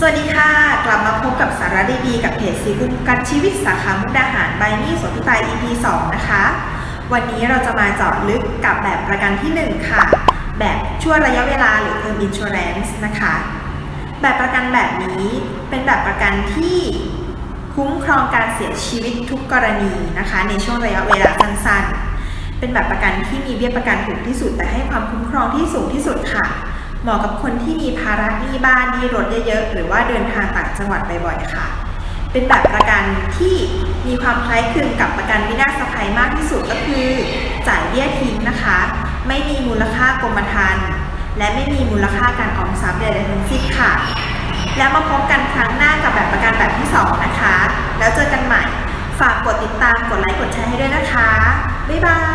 สวัสดีค่ะ กลับมาพบกับสาระดีๆกับเพจสีกุมกันชีวิตสาขามุกดาหารใบมี่สวนพิตาย EP 2 นะคะ วันนี้เราจะมาเจาะลึกกับแบบประกันที่ 1 ค่ะ แบบช่วงระยะเวลาหรือ term insurance นะคะ แบบประกันแบบนี้เป็นแบบประกันที่คุ้มครองการเสียชีวิตทุกกรณีนะคะ ในช่วงระยะเวลาสั้นๆ เป็นแบบประกันที่มีเบี้ยประกันถูกที่สุดแต่ให้ความคุ้มครองที่สูงที่สุดค่ะ เหมาะกับคนที่มีภาระหนี้บ้านหนี้รถเยอะๆ หรือว่าเดินทางต่างจังหวัดบ่อยๆค่ะ เป็นแบบประกันที่มีความคล้ายคลึงกับประกันวินาศภัยมากที่สุดก็คือ จ่ายเบี้ยทิ้งนะคะ ไม่มีมูลค่ากรมธรรม์และไม่มีมูลค่าการออมทรัพย์ใดๆทั้งสิ้นค่ะ แล้วมาพบกันครั้งหน้ากับแบบประกันแบบที่ 2 นะคะ แล้วเจอกันใหม่ ฝากกดติดตาม กดไลค์ กดแชร์ให้ด้วยนะคะ บ๊ายบาย